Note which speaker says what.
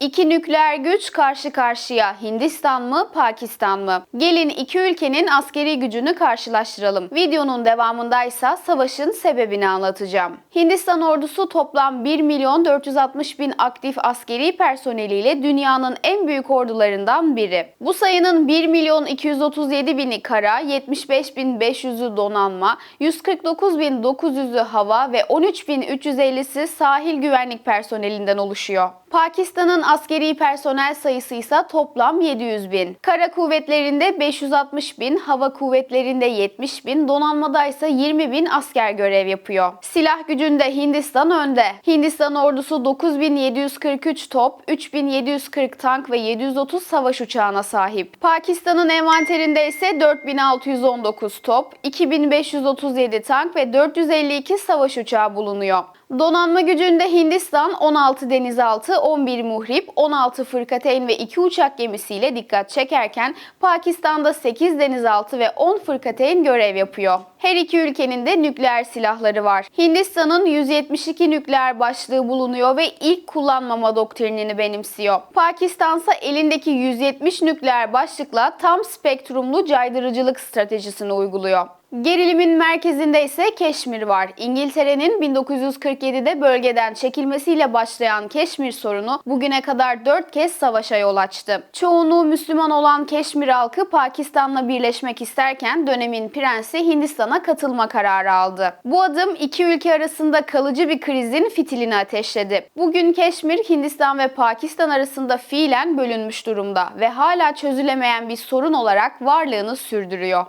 Speaker 1: İki nükleer güç karşı karşıya Hindistan mı Pakistan mı? Gelin iki ülkenin askeri gücünü karşılaştıralım. Videonun devamındaysa savaşın sebebini anlatacağım. Hindistan ordusu toplam 1 milyon 460 bin aktif askeri personeliyle dünyanın en büyük ordularından biri. Bu sayının 1 milyon 237 bini kara, 75 bin 500'ü donanma, 149 bin 900'ü hava ve 13 bin 350'si sahil güvenlik personelinden oluşuyor. Pakistan'ın askeri personel sayısı ise toplam 700 bin. Kara kuvvetlerinde 560 bin, hava kuvvetlerinde 70 bin, donanmada ise 20 bin asker görev yapıyor. Silah gücünde Hindistan önde. Hindistan ordusu 9743 top, 3740 tank ve 730 savaş uçağına sahip. Pakistan'ın envanterinde ise 4619 top, 2537 tank ve 452 savaş uçağı bulunuyor. Donanma gücünde Hindistan 16 denizaltı, 11 muhrip, 16 fırkateyn ve 2 uçak gemisiyle dikkat çekerken Pakistan'da 8 denizaltı ve 10 fırkateyn görev yapıyor. Her iki ülkenin de nükleer silahları var. Hindistan'ın 172 nükleer başlığı bulunuyor ve ilk kullanmama doktrinini benimsiyor. Pakistan ise elindeki 170 nükleer başlıkla tam spektrumlu caydırıcılık stratejisini uyguluyor. Gerilimin merkezinde ise Keşmir var. İngiltere'nin 1947'de bölgeden çekilmesiyle başlayan Keşmir sorunu bugüne kadar 4 kez savaşa yol açtı. Çoğunluğu Müslüman olan Keşmir halkı Pakistan'la birleşmek isterken dönemin prensi Hindistan'a katılma kararı aldı. Bu adım iki ülke arasında kalıcı bir krizin fitilini ateşledi. Bugün Keşmir Hindistan ve Pakistan arasında fiilen bölünmüş durumda ve hala çözülemeyen bir sorun olarak varlığını sürdürüyor.